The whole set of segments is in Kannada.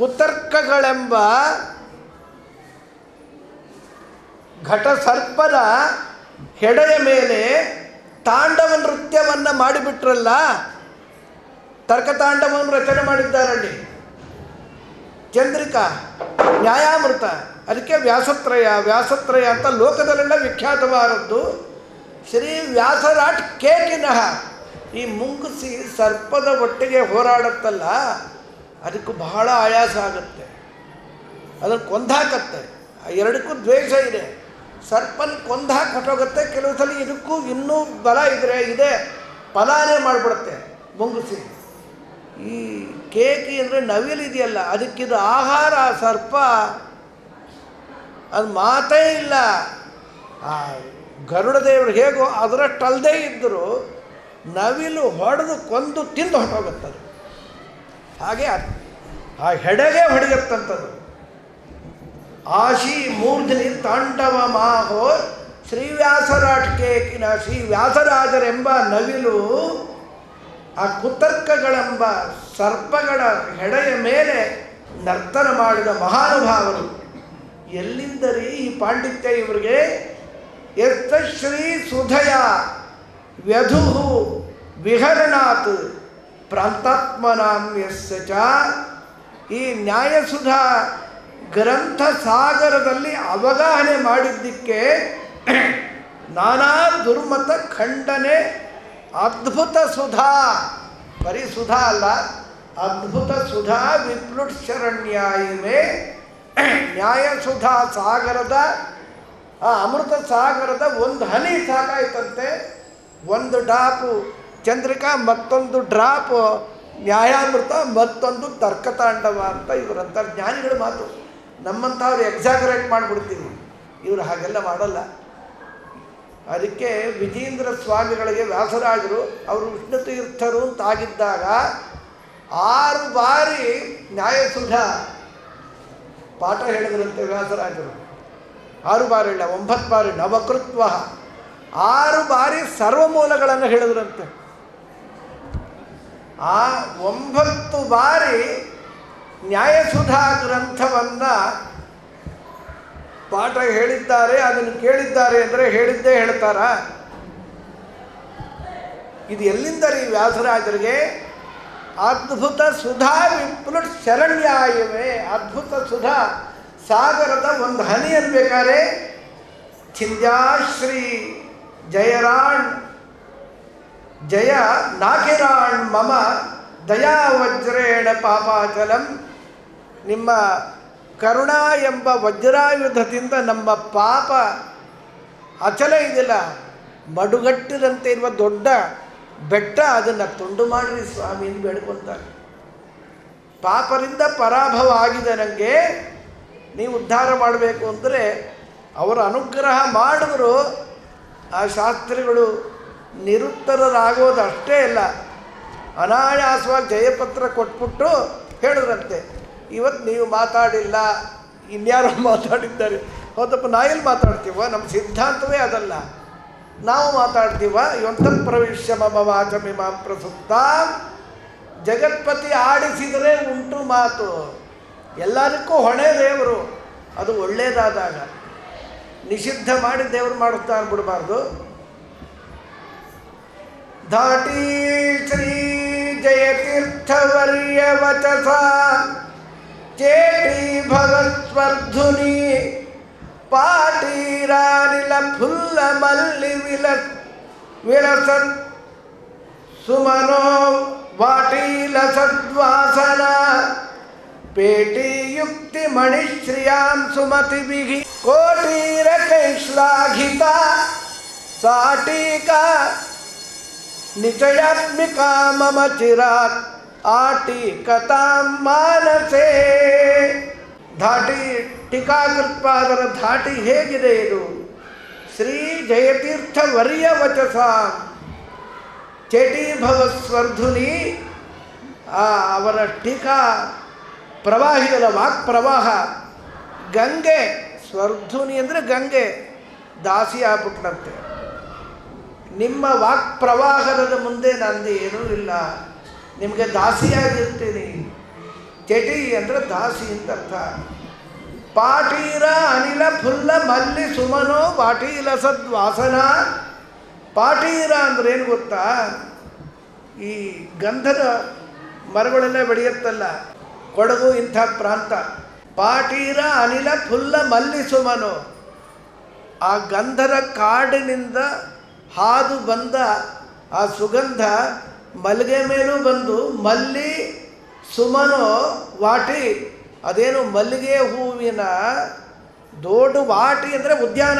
ಕುತರ್ಕಗಳೆಂಬ ಘಟಸರ್ಪದ ಹೆಡೆಯ ಮೇಲೆ ತಾಂಡವ ನೃತ್ಯವನ್ನು ಮಾಡಿಬಿಟ್ರಲ್ಲ? ತರ್ಕತಾಂಡವವನ್ನು ರಚನೆ ಮಾಡಿದ್ದಾರಲ್ಲಿ. ಚಂದ್ರಿಕಾ, ನ್ಯಾಯಾಮೃತ, ಅದಕ್ಕೆ ವ್ಯಾಸತ್ರಯ ವ್ಯಾಸತ್ರಯ ಅಂತ ಲೋಕದಲ್ಲೆಲ್ಲ ವಿಖ್ಯಾತವಾದದ್ದು. ಶ್ರೀ ವ್ಯಾಸರಾಟ್ ಕೇಕಿನಃ ಈ ಮುಂಗುಸಿ ಸರ್ಪದ ಒಟ್ಟಿಗೆ ಹೋರಾಡುತ್ತಲ್ಲ? ಅದಕ್ಕೂ ಬಹಳ ಆಯಾಸ ಆಗುತ್ತೆ. ಅದನ್ನು ಕೊಂದಾಕತ್ತೆ. ಆ ಎರಡಕ್ಕೂ ದ್ವೇಷ ಇದೆ. ಸರ್ಪನ ಕೊಂದಾಕಿ ಹೊಟ್ಟೋಗುತ್ತೆ ಕೆಲವು ಸಲ ಇದಕ್ಕೂ ಇನ್ನೂ ಬಲ ಇದ್ರೆ ಇದೆ. ಫಲಾನೇ ಮಾಡಿಬಿಡುತ್ತೆ ಮುಂಗುಸಿ. ಈ ಕೇಕಿ ಅಂದರೆ ನವಿಲಿದೆಯಲ್ಲ ಅದಕ್ಕಿದು ಆಹಾರ ಸರ್ಪ. ಅದು ಮಾತೇ ಇಲ್ಲ. ಆ ಗರುಡ ದೇವರು ಹೇಗೋ ಅದರಷ್ಟಲ್ಲದೆ ಇದ್ದರೂ ನವಿಲು ಹೊಡೆದು ಕೊಂದು ತಿಂದು ಹೊಟ್ಟೋಗುತ್ತದೆ. ಹಾಗೆ ಆ ಹೆಡೆಗೆ ಹೊಡೆಯುತ್ತಂಥದ್ದು. ಆಶಿ ಮೂರ್ಧನಿ ತಾಂಡವ ಮಾಹೋ ಶ್ರೀವ್ಯಾಸರಾಟ್ ಕೇಕಿನ ಶ್ರೀ ವ್ಯಾಸರಾಜರೆಂಬ ನವಿಲು ಆ ಕುತರ್ಕಗಳೆಂಬ ಸರ್ಪಗಳ ಹೆಡೆಯ ಮೇಲೆ ನರ್ತನ ಮಾಡಿದ ಮಹಾನುಭಾವರು. ಎಲ್ಲಿಂದರಿ ಈ ಪಾಂಡಿತ್ಯ ಇವರಿಗೆ? ಎತ್ತ ಶ್ರೀ ಸುಧಯ ವ್ಯಧು ವಿಹರಣಾತ್. ಪ್ರಾಂತಾತ್ಮನಾಂ ಯಸ್ಯ ಚ. ಈ ನ್ಯಾಯಸುಧಾ ಗ್ರಂಥ ಸಾಗರದಲ್ಲಿ ಅವಗಾಹನೆ ಮಾಡಿದ್ದಕ್ಕೆ ನಾನಾ ದುರ್ಮತ ಖಂಡನೆ ಅದ್ಭುತ ಸುಧಾ. ಬರೀ ಸುಧಾ ಅಲ್ಲ, ಅದ್ಭುತ ಸುಧಾ ವಿಪ್ಲುಟ್ ಶರಣ್ಯ ಇವೆ ನ್ಯಾಯಸುಧಾ ಸಾಗರದ, ಆ ಅಮೃತ ಸಾಗರದ ಒಂದು ಹನಿ ಸಾಕಾಯ್ತಂತೆ. ಒಂದು ಡ್ರಾಪು ಚಂದ್ರಿಕಾ ಮತ್ತೊಂದು ಡ್ರಾಪ್, ನ್ಯಾಯಾಮೃತ ಮತ್ತೊಂದು ತರ್ಕತಾಂಡವ ಅಂತ ಇವರಂತ ಜ್ಞಾನಿಗಳ ಮಾತು. ನಮ್ಮಂಥವ್ರು ಎಕ್ಸಾಗರೇಟ್ ಮಾಡಿಬಿಡ್ತೀವಿ ಇವರು ಹಾಗೆಲ್ಲ ಮಾಡಲ್ಲ. ಅದಕ್ಕೆ ವಿಜೇಂದ್ರ ಸ್ವಾಮಿಗಳಿಗೆ ವ್ಯಾಸರಾಜರು, ಅವರು ಉಷ್ಣತೀರ್ಥರು ಅಂತಾಗಿದ್ದಾಗ ಆರು ಬಾರಿ ನ್ಯಾಯಸುಧ ಪಾಠ ಹೇಳಿದ್ರಂತೆ ವ್ಯಾಸರಾಜರು. ಆರು ಬಾರಿ ಇಲ್ಲ ಒಂಬತ್ತು ಬಾರಿ ನವಕೃತ್ವ. ಆರು ಬಾರಿ ಸರ್ವಮೂಲಗಳನ್ನು ಹೇಳಿದ್ರಂತೆ. ಆ ಒಂಬತ್ತು ಬಾರಿ ನ್ಯಾಯಸುಧಾ ಗ್ರಂಥವನ್ನು ಪಾಠ ಹೇಳಿದ್ದಾರೆ, ಅದನ್ನು ಕೇಳಿದ್ದಾರೆ ಅಂದರೆ ಹೇಳಿದ್ದೇ ಹೇಳ್ತಾರ. ಇದು ಎಲ್ಲಿಂದ ರೀ ವ್ಯಾಸರಾಜರಿಗೆ? ಅದ್ಭುತ ಸುಧಾ ವಿಪ್ಲುಟ್ ಶರಣ್ಯಾಯವೇ, ಅದ್ಭುತ ಸುಧಾ ಸಾಗರದ ಒಂದು ಹನಿ ಅನ್ಬೇಕಾರೆ ಚಿಂದ್ಯಾಶ್ರೀ ಜಯರಾಣ್ ಜಯ ನಾಕಿರಾಣ್ ಮಮ ದಯಾ ವಜ್ರೇಣ ಪಾಪಾಚಲಂ. ನಿಮ್ಮ ಕರುಣಾ ಎಂಬ ವಜ್ರಾಯುಧದಿಂದ ನಮ್ಮ ಪಾಪ ಅಚಲ ಇದಿಲ್ಲ ಮಡುಗಟ್ಟಿದಂತೆ ಇರುವ ದೊಡ್ಡ ಬೆಟ್ಟ ಅದನ್ನು ತುಂಡು ಮಾಡಿರಿ ಸ್ವಾಮಿ ಎಂದು ಪಾಪರಿಂದ ಪರಾಭವ ಆಗಿದೆ ನನಗೆ ನೀವು ಉದ್ಧಾರ ಮಾಡಬೇಕು ಅಂದರೆ ಅವರ ಅನುಗ್ರಹ ಮಾಡಿದ್ರು ಆ ಶಾಸ್ತ್ರಿಗಳು ನಿರುತ್ತರರಾಗೋದು ಅಷ್ಟೇ ಇಲ್ಲ. ಅನಾಯಾಸವಾಗಿ ಜಯಪತ್ರ ಕೊಟ್ಬಿಟ್ಟು ಹೇಳಿದ್ರಂತೆ. ಇವತ್ತು ನೀವು ಮಾತಾಡಿಲ್ಲ. ಇನ್ಯಾರೋ ಮಾತಾಡಿದ್ದಾರೆ. ಹೌದಪ್ಪ ನಾಯಲ್ಲಿ ಮಾತಾಡ್ತೀವ? ನಮ್ಮ ಸಿದ್ಧಾಂತವೇ ಅದಲ್ಲ. ನಾವು ಮಾತಾಡ್ತೀವ. ಇವಂತ ಪ್ರವೇಶ ಮಮ ವಾಚಮಿಮಾಂ ಪ್ರಸುಪ್ತ. ಜಗತ್ಪತಿ ಆಡಿಸಿದರೆ ಉಂಟು ಮಾತು. ಎಲ್ಲದಕ್ಕೂ ಹೊಣೆ ದೇವರು. ಅದು ಒಳ್ಳೆಯದಾದಾಗ ನಿಷಿದ್ಧ ಮಾಡಿ ದೇವರು ಮಾಡುತ್ತಾ ಬಿಡಬಾರ್ದು ಧಾಟಿ ಶ್ರೀ ಜಯತೀರ್ಥವರ್ಯ ವಚಸ ಚೇಟಿ ಭಗಸ್ವರ್ಧುನಿ ಪಾಟೀರಾನಿಲ ಫುಲ್ಲ ಮಲ್ಲಿ ವಿಲ ವಿಲಸತ್ ಸುಮನೋ ನಿಚಯಾತ್ಮಿಕಾ ಮಮ ಚಿರಾತ್, ಆಟಿ ಕಥಾಂ ಮಾನಸೇ. ಧಾಟಿ ಟೀಕಾಕೃತ್ಪಾದರ ಧಾಟಿ ಹೇಗಿದೆ ಇದು? ಶ್ರೀ ಜಯತೀರ್ಥ ವರ್ಯ ವಚಸ. ಚೇಟೀಭವ ಸ್ವರ್ಧುನಿ, ಆ, ಅವರ ಟೀಕಾ ಪ್ರವಾಹಿಗಳ ವಾಕ್ ಪ್ರವಾಹ ಗಂಗೆ, ಸ್ವರ್ಧುನಿ ಅಂದರೆ ಗಂಗೆ, ದಾಸಿ ಆಗ್ಬಿಟ್ನಂತೆ. ನಿಮ್ಮ ವಾಕ್ ಪ್ರವಾಹದ ಮುಂದೆ ನಂದು ಏನೂ ಇಲ್ಲ. ನಿಮಗೆ ದಾಸಿಯಾಗಿರ್ತೀನಿ. ಚಟಿ ಅಂದರೆ ದಾಸಿ ಅಂತ ಅರ್ಥ. ಪಾಟೀರ ಅನಿಲ ಫುಲ್ಲ ಮಲ್ಲಿ ಸುಮನೋ ಪಾಟೀಲ ಸದ್ವಾಸನ. ಪಾಟೀರ ಅಂದ್ರೆ ಏನು ಗೊತ್ತಾ? ಈ ಗಂಧದ ಮರಗಳೆಲ್ಲ ಬೆಳೆಯುತ್ತಲ್ಲ, ಕೊಡಗು ಇಂಥ ಪ್ರಾಂತ. ಪಾಟೀರ ಅನಿಲ ಫುಲ್ಲ ಮಲ್ಲಿ ಸುಮನು. ಆ ಗಂಧದ ಕಾಡಿನಿಂದ ಹಾದು ಬಂದ ಆ ಸುಗಂಧ ಮಲ್ಲಿಗೆ ಮೇಲೂ ಬಂದು ಮಲ್ಲಿ ಸುಮನೋ ವಾಟಿ. ಅದೇನು ಮಲ್ಲಿಗೆ ಹೂವಿನ ದೊಡ್ಡ ವಾಟಿ ಅಂದರೆ ಉದ್ಯಾನ.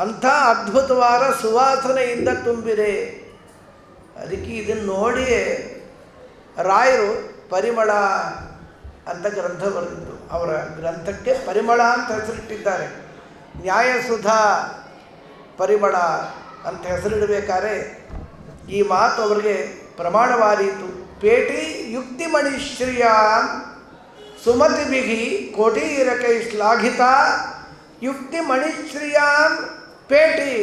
ಅಂಥ ಅದ್ಭುತವಾದ ಸುವಾಸನೆಯಿಂದ ತುಂಬಿದೆ. ಅದಕ್ಕೆ ಇದನ್ನು ನೋಡಿ ರಾಯರು ಪರಿಮಳ ಅಂತ ಗ್ರಂಥ ಬರೆದಿದ್ದು ಅವರ ಗ್ರಂಥಕ್ಕೆ ಪರಿಮಳ ಅಂತ ಹೆಸರಿಟ್ಟಿದ್ದಾರೆ. ನ್ಯಾಯಸುಧಾ ಪರಿಮಳ ಅಂತ ಹೆಸರಿಡಬೇಕಾದ್ರೆ ಈ ಮಾತು ಅವರಿಗೆ ಪ್ರಮಾಣವಾದೀತು. ಪೇಟಿ ಯುಕ್ತಿ ಯುಕ್ತಿಮಣಿಶ್ರಿಯ ಕೋಟಿ ಇರಕೈ ಶ್ಲಾಘಿತ ಯುಕ್ತಿ ಮಣಿಶ್ರೀಯ ಪೇಟಿ.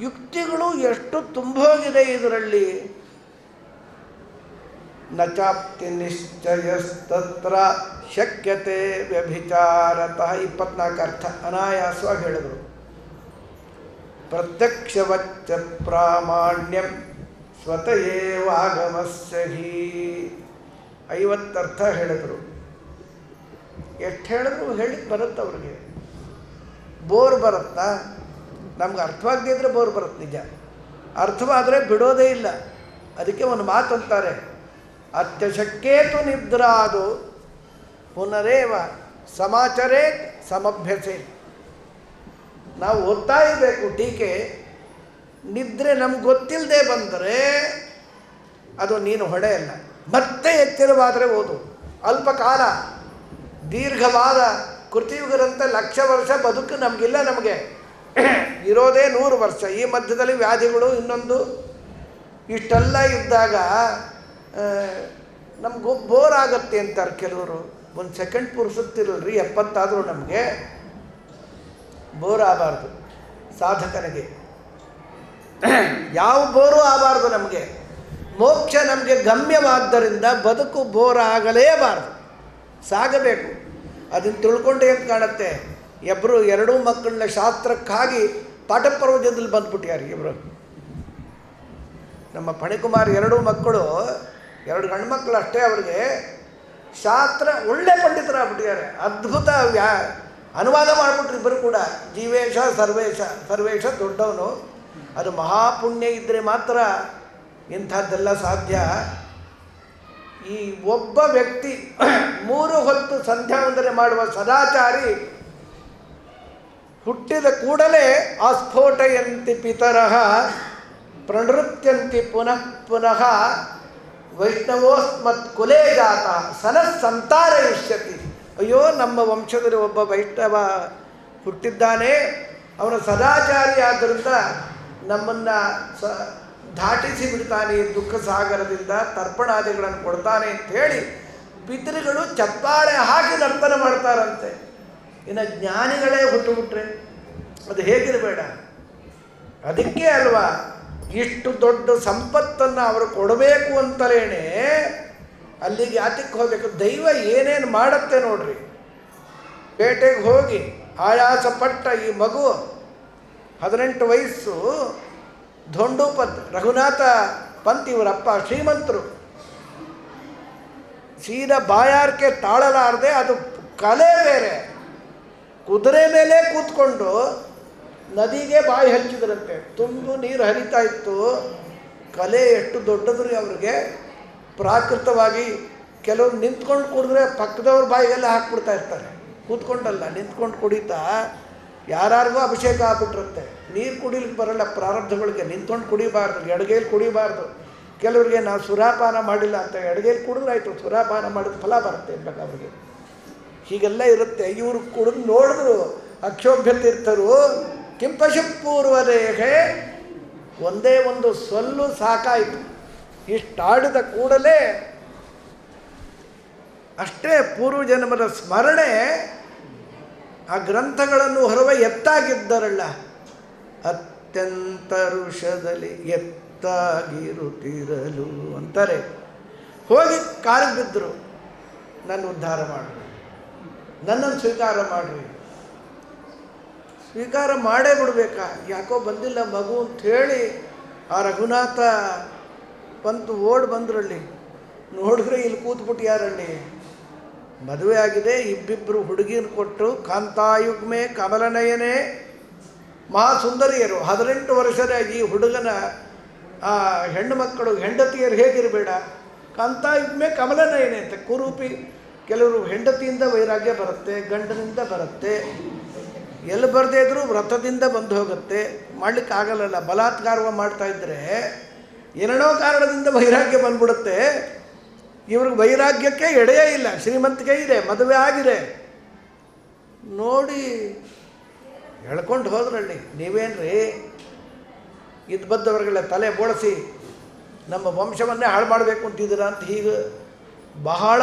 ಯುಕ್ತಿಗಳು ಎಷ್ಟು ತುಂಬೋಗಿದೆ ಇದರಲ್ಲಿ. ನಚಾಪ್ತಿ ಚಾಪ್ತಿ ನಿಶ್ಚಯಸ್ತತ್ರ ಶಕ್ಯತೆ ವ್ಯಭಿಚಾರತಃ ಇಪ್ಪತ್ನಾಲ್ಕು ಅರ್ಥ ಅನಾಯಾಸವಾಗಿ ಹೇಳಿದರು. ಪ್ರತ್ಯಕ್ಷವಚ್ಚ ಪ್ರಾಮಾಣ್ಯಂ ಸ್ವತಯೇವಾಗಮಸ್ಸಹಿ ಐವತ್ತರ್ಥ ಹೇಳಿದರು. ಎಷ್ಟು ಹೇಳಿದ್ರು? ಹೇಳಿ ಬರುತ್ತೆ ಅವ್ರಿಗೆ. ಬೋರ್ ಬರುತ್ತಾ? ನಮ್ಗೆ ಅರ್ಥವಾಗದೇ ಇದ್ರೆ ಬೋರ್ ಬರುತ್ತೆ ನಿಜ. ಅರ್ಥವಾದರೆ ಬಿಡೋದೇ ಇಲ್ಲ. ಅದಕ್ಕೆ ಒಂದು ಮಾತು ಅಂತಾರೆ. ಅತ್ಯಶಕ್ಕೇತು ನಿದ್ರಾದು ಪುನರೇವ ಸಮಾಚರೇ ಸಮಭ್ಯಸೆ ನಾವು ಓದ್ತಾ ಇರಬೇಕು ಟೀಕೆ, ನಿದ್ರೆ ನಮ್ಗೆ ಗೊತ್ತಿಲ್ಲದೆ ಬಂದರೆ ಅದು ನೀನು ಹೊಡೆಯಲ್ಲ ಮತ್ತೆ ಎಚ್ಚರವಾದರೆ ಓದು. ಅಲ್ಪ ಕಾಲ, ದೀರ್ಘವಾದ ಕೃತಿಯುಗರಂತೆ ಲಕ್ಷ ವರ್ಷ ಬದುಕು ನಮಗಿಲ್ಲ ನಮಗೆ. ಇರೋದೇ ನೂರು ವರ್ಷ. ಈ ಮಧ್ಯದಲ್ಲಿ ವ್ಯಾಧಿಗಳು ಇನ್ನೊಂದು. ಇಷ್ಟೆಲ್ಲ ಇದ್ದಾಗ ನಮಗೂ ಬೋರ್ ಆಗುತ್ತೆ ಅಂತಾರೆ ಕೆಲವರು. ಒಂದು ಸೆಕೆಂಡ್ ಪುರುಸುತ್ತಿರಲ್ರಿ ಎಪ್ಪತ್ತಾದರೂ ನಮಗೆ. ಬೋರ್ ಆಗಬಾರ್ದು, ಸಾಧಕನಿಗೆ. ಯಾವ ಬೋರು ಆಗಬಾರ್ದು ನಮಗೆ? ಮೋಕ್ಷ ನಮಗೆ ಗಮ್ಯವಾದ್ದರಿಂದ ಬದುಕು ಬೋರ್ ಆಗಲೇಬಾರ್ದು. ಸಾಗಬೇಕು. ಅದನ್ನು ತಿಳ್ಕೊಂಡೆ ಅಂತ ಕಾಣುತ್ತೆ? ಇಬ್ಬರು ಎರಡೂ ಮಕ್ಕಳನ್ನ ಶಾಸ್ತ್ರಕ್ಕಾಗಿ ಪಾಠಪ್ರವಚನದಲ್ಲಿ ಬಂದ್ಬಿಟ್ಟಾರೆ ಇಬ್ಬರು ನಮ್ಮ ಫಣಿಕುಮಾರ್ ಎರಡೂ ಮಕ್ಕಳು, ಎರಡು ಗಂಡು ಅಷ್ಟೇ ಅವ್ರಿಗೆ ಶಾಸ್ತ್ರ ಒಳ್ಳೆ ಪಂಡಿತರಾಗ್ಬಿಟ್ಟಿದ್ದಾರೆ ಅದ್ಭುತ ವ್ಯಾ ಅನುವಾದ ಮಾಡಿಬಿಟ್ರು ಇಬ್ಬರು ಕೂಡ. ಜೀವೇಶ, ಸರ್ವೇಶ ಸರ್ವೇಶ ದೊಡ್ಡವನು. ಅದು ಮಹಾಪುಣ್ಯ ಇದ್ದರೆ ಮಾತ್ರ ಇಂಥದ್ದೆಲ್ಲ ಸಾಧ್ಯ. ಈ ಒಬ್ಬ ವ್ಯಕ್ತಿ ಮೂರು ಹೊತ್ತು ಸಂಧ್ಯಾ ವಂದನೆ ಮಾಡುವ ಸದಾಚಾರಿ ಹುಟ್ಟಿದ ಕೂಡಲೇ ಆಸ್ಫೋಟಯಂತಿ ಪಿತರಃ ಪ್ರಣೃತ್ಯಂತಿ ಪುನಃ ಪುನಃ ವೈಷ್ಣವೋಸ್ಮತ್ ಕುಲೇ ಜಾತ ಸನಃ ಸಂತಾರಯಿಷ್ಯತಿ ಅಯ್ಯೋ, ನಮ್ಮ ವಂಶದಲ್ಲಿ ಒಬ್ಬ ವೈಷ್ಣವ ಹುಟ್ಟಿದ್ದಾನೆ. ಅವನು ಸದಾಚಾರಿ ಆದ್ದರಿಂದ ನಮ್ಮನ್ನು ಸ ದಾಟಿಸಿ ಬಿಡ್ತಾನೆ, ದುಃಖ ಸಾಗರದಿಂದ ತರ್ಪಣಾದಿಗಳನ್ನು ಕೊಡ್ತಾನೆ ಅಂತ ಹೇಳಿ ಪಿತೃಗಳು ಚಪ್ಪಾಳೆ ಹಾಕಿ ನರ್ತನ ಮಾಡ್ತಾರಂತೆ. ಇನ್ನು ಜ್ಞಾನಿಗಳೇ ಹುಟ್ಟುಬಿಟ್ರೆ ಅದು ಹೇಗಿರಬೇಡ? ಅದಕ್ಕೆ ಅಲ್ವಾ, ಇಷ್ಟು ದೊಡ್ಡ ಸಂಪತ್ತನ್ನು ಅವರು ಕೊಡಬೇಕು ಅಂತಲೇನೆ ಅಲ್ಲಿಗೆ ಯಾತಕ್ಕೆ ಹೋಗಬೇಕು. ದೈವ ಏನೇನು ಮಾಡುತ್ತೆ ನೋಡ್ರಿ. ಪೇಟೆಗೆ ಹೋಗಿ ಆಯಾಸ ಪಟ್ಟ ಈ ಮಗು ಹದಿನೆಂಟು ವಯಸ್ಸು ಧೊಂಡುಪತ್, ರಘುನಾಥ ಪಂತ್ ಇವರಪ್ಪ ಶ್ರೀಮಂತರು. ಸೀದಾ ಬಾಯಾರಿಕೆ ತಾಳಲಾರದೆ ಅದು ಕಲೆ ಬೇರೆ. ಕುದುರೆ ಮೇಲೆ ಕೂತ್ಕೊಂಡು ನದಿಗೆ ಬಾಯಿ ಹಚ್ಚಿದ್ರಂತೆ. ತುಂಬು ನೀರು ಹರಿತಾ ಇತ್ತು. ಕಲೆ ಎಷ್ಟು ದೊಡ್ಡದ್ರಿ ಅವ್ರಿಗೆ. ಪ್ರಾಕೃತವಾಗಿ ಕೆಲವ್ರು ನಿಂತ್ಕೊಂಡು ಕುಡಿದ್ರೆ ಪಕ್ಕದವ್ರ ಬಾಯಿಗೆಲ್ಲ ಹಾಕ್ಬಿಡ್ತಾ ಇರ್ತಾರೆ. ಕೂತ್ಕೊಂಡಲ್ಲ, ನಿಂತ್ಕೊಂಡು ಕುಡಿತಾ ಯಾರ್ಯಾರಿಗೂ ಅಭಿಷೇಕ ಆಗ್ಬಿಟ್ಟಿರುತ್ತೆ ನೀರು ಕುಡಿಲಿಕ್ಕೆ ಬರಲ್ಲ, ಪ್ರಾರಬ್ಧಗಳಿಗೆ. ನಿಂತ್ಕೊಂಡು ಕುಡಿಬಾರ್ದು, ಎಡಗೈಲಿ ಕುಡಿಬಾರ್ದು. ಕೆಲವರಿಗೆ ನಾವು ಸುರಾಪಾನ ಮಾಡಿಲ್ಲ ಅಂತ ಎಡಗೈಲಿ ಕುಡಿದ್ರೆ ಆಯಿತು, ಸುರಾಪಾನ ಮಾಡಿದ ಫಲ ಬರುತ್ತೆ ಇರ್ಬೇಕು ಅವ್ರಿಗೆ ಹೀಗೆಲ್ಲ ಇರುತ್ತೆ. ಇವರು ಕುಡಿದು ನೋಡಿದ್ರು ಅಕ್ಷೋಭ್ಯ ತೀರ್ಥರು ಕಿಂಪಶಪೂರ್ವ ರೇಖೆ ಒಂದೇ ಒಂದು ಸೊಲ್ಲು ಸಾಕಾಯಿತು. ಇಷ್ಟಾಡಿದ ಕೂಡಲೇ ಅಷ್ಟೇ ಪೂರ್ವಜನ್ಮದ ಸ್ಮರಣೆ ಆ ಗ್ರಂಥಗಳನ್ನು ಹೊರವ ಎತ್ತಾಗಿದ್ದರಲ್ಲ. ಅತ್ಯಂತ ಋಷದಲ್ಲಿ ಎತ್ತಾಗಿರುತ್ತಿರಲು ಅಂತಾರೆ. ಹೋಗಿ ಕಾಲಿಗೆ ಬಿದ್ದರು. ನನ್ನ ಉದ್ಧಾರ ಮಾಡಿರಿ ನನ್ನನ್ನು ಸ್ವೀಕಾರ ಮಾಡ್ರಿ. ಸ್ವೀಕಾರ ಮಾಡೇ ಬಿಡಬೇಕಾ? ಯಾಕೋ ಬಂದಿಲ್ಲ ಮಗು ಅಂತ ಹೇಳಿ ಆ ರಘುನಾಥ ಬಂತು ಓಡ್ ಬಂದ್ರಲ್ಲಿ ನೋಡಿದ್ರೆ ಇಲ್ಲಿ ಕೂತ್ಬಿಟ್ಟು ಯಾರಲ್ಲಿ ಮದುವೆ ಆಗಿದೆ ಇಬ್ಬಿಬ್ಬರು ಹುಡುಗಿನ ಕೊಟ್ಟು ಕಾಂತಾಯುಗ್ಮೆ ಕಮಲನಯನೇ ಮಹಾಸುಂದರಿಯರು ಹದಿನೆಂಟು ವರ್ಷದ ಈ ಹುಡುಗನ ಹೆಣ್ಣು ಮಕ್ಕಳು, ಹೆಂಡತಿಯರು ಹೇಗಿರಬೇಡ? ಕಾಂತಾಯುಗ್ಮೆ ಕಮಲನಯನೆ ಅಂತ. ಕುರೂಪಿ ಕೆಲವರು ಹೆಂಡತಿಯಿಂದ ವೈರಾಗ್ಯ ಬರುತ್ತೆ, ಗಂಡನಿಂದ ಬರುತ್ತೆ. ಎಲ್ಲಿ ಬರದೇ ಇದ್ರೂ ವ್ರತದಿಂದ ಬಂದು ಹೋಗುತ್ತೆ. ಮಾಡ್ಲಿಕ್ಕೆ ಆಗಲ್ಲಲ್ಲ ಬಲಾತ್ಕಾರವ ಮಾಡ್ತಾ ಇದ್ದರೆ ಏನೇನೋ ಕಾರಣದಿಂದ ವೈರಾಗ್ಯ ಬಂದ್ಬಿಡುತ್ತೆ. ಇವ್ರಿಗೆ ವೈರಾಗ್ಯಕ್ಕೆ ಎಡೆಯೇ ಇಲ್ಲ, ಶ್ರೀಮಂತಿಕೆ ಇದೆ, ಮದುವೆ ಆಗಿದೆ. ನೋಡಿ ಹೇಳ್ಕೊಂಡು ಹೋದ್ರಲ್ಲಿ ನೀವೇನ್ರಿ? ಇದು ಬದ್ದವರಿಗೆಲ್ಲ ತಲೆ ಬೋಳಿಸಿ, ನಮ್ಮ ವಂಶವನ್ನೇ ಹಾಳು ಮಾಡಬೇಕು ಅಂತಿದ್ದೀರಾ ಅಂತ ಹೀಗೆ ಬಹಳ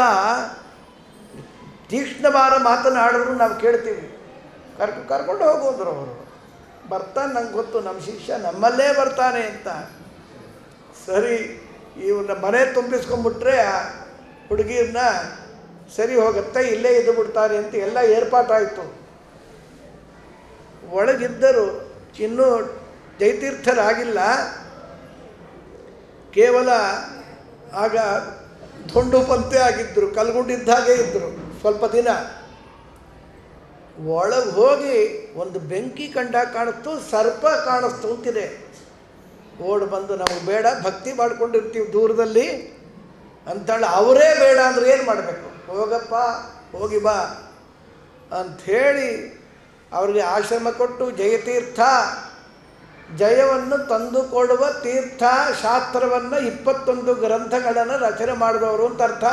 ತೀಕ್ಷ್ಣವಾದ ಮಾತನಾಡಿದ್ರು ನಾವು ಕೇಳ್ತೀವಿ. ಕರ್ಕೊ, ಕರ್ಕೊಂಡು ಹೋಗೋದ್ರು ಅವರು. ಬರ್ತಾನೆ ನಂಗೆ ಗೊತ್ತು ನಮ್ಮ ಶಿಷ್ಯ ನಮ್ಮಲ್ಲೇ ಬರ್ತಾನೆ ಅಂತ. ಸರಿ ಇವನ್ನ ಮನೆ ತುಂಬಿಸ್ಕೊಂಡ್ಬಿಟ್ರೆ ಹುಡುಗಿರನ್ನ ಸರಿ ಹೋಗುತ್ತೆ, ಇಲ್ಲೇ ಇದ್ದು ಬಿಡ್ತಾರೆ ಅಂತ ಎಲ್ಲ ಏರ್ಪಾಟಾಯಿತು. ಒಳಗಿದ್ದರು ಇನ್ನೂ ಜೈತೀರ್ಥರಾಗಿಲ್ಲ. ಕೇವಲ ಆಗ ಧೊಂಡು ಪಂತೆ ಆಗಿದ್ದರು ಕಲ್ಗುಂಡಿದ್ದ ಹಾಗೆ ಇದ್ದರು ಸ್ವಲ್ಪ ದಿನ. ಒಳಗೆ ಹೋಗಿ ಒಂದು ಬೆಂಕಿ ಕಂಡ ಕಾಣಿಸ್ತು ಸರ್ಪ ಕಾಣಿಸ್ತು ಅಂತಿದೆ. ಓಡ್ ಬಂದು ನಮಗೆ ಬೇಡ, ಭಕ್ತಿ ಮಾಡ್ಕೊಂಡಿರ್ತೀವಿ ದೂರದಲ್ಲಿ ಅಂತೇಳಿ ಅವರೇ ಬೇಡ ಅಂದ್ರೆ ಏನು ಮಾಡಬೇಕು? ಹೋಗಪ್ಪ, ಹೋಗಿ ಬಾ ಅಂಥೇಳಿ ಅವ್ರಿಗೆ ಆಶ್ರಮ ಕೊಟ್ಟು ಜಯತೀರ್ಥ ಜಯವನ್ನು ತಂದುಕೊಡುವ ತೀರ್ಥ ಶಾಸ್ತ್ರವನ್ನು ಇಪ್ಪತ್ತೊಂದು ಗ್ರಂಥಗಳನ್ನು ರಚನೆ ಮಾಡಿದವರು ಅಂತ ಅರ್ಥ.